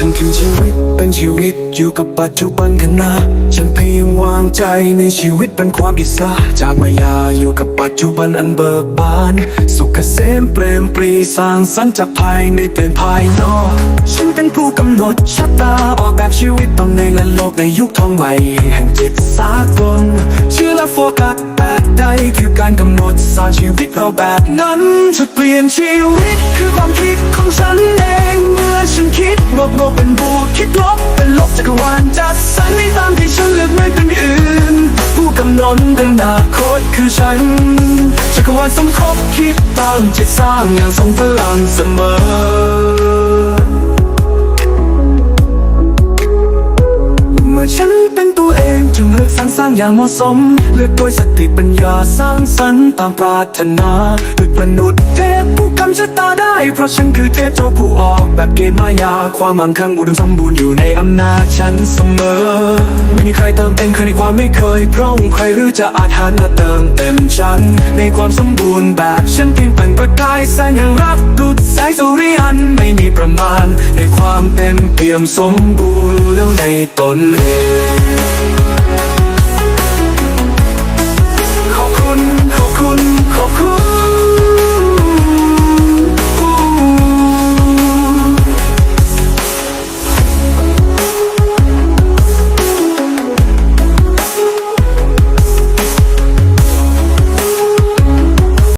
ฉันคือชีวิตเป็นชีวิตอยู่กับปัจจุบันขณะฉันเพียงวางใจในชีวิตเป็นความอิสระจากมายาอยู่กับปัจจุบันอันเบิกบาน สุขเกษมเปรมปรีสร้างสรรค์จากภายในเป็นภายนอก ฉันเป็นผู้กำหนดชะตาออกแบบชีวิตตอนในและโลกในยุคทองใหม่แห่งจิตสากลเชื่อและโฟกัสแบบใดคือการกำหนดสร้างชีวิตเราแบบนั้นจุดเปลี่ยนชีวิตคือความคิดของฉันเอง บวกบวกเป็นบวกคิดลบเป็นลบจักรวาลจัดสรรในตามที่ฉันเลือกไม่เป็นอื่น ผู้กำหนดอนาคตคือฉัน จักรวาลสมคบคิดตั้งจิตสร้างอย่างทรงพลังเสมอเมื่อฉันเป็นตัวเองจึงเลือกสรรสร้างอย่างเหมาะสม เลือกด้วยสติปัญญาสร้างสรรค์ตามปรารถนาด้วยมนุษย์เทพผู้กำชะตาได้ เพราะฉันคือเทพเจ้าผู้ออกแบบเกณฑ์มายา ความมั่งคั่งอุดมสมบูรณ์อยู่ในอำนาจฉันเสมอ ไม่มีใครเติมเต็มใครในความไม่เคยพร่องใครหรือจะอาจหารมาเติมเต็มฉัน ในความสมบูรณ์แบบฉันเพียงเป็นประกายแสงแห่งรักดุจแสงสุริยันไม่มีประมาณ ในความเต็มเปี่ยมสมบูรณ์แล้วในตนเอง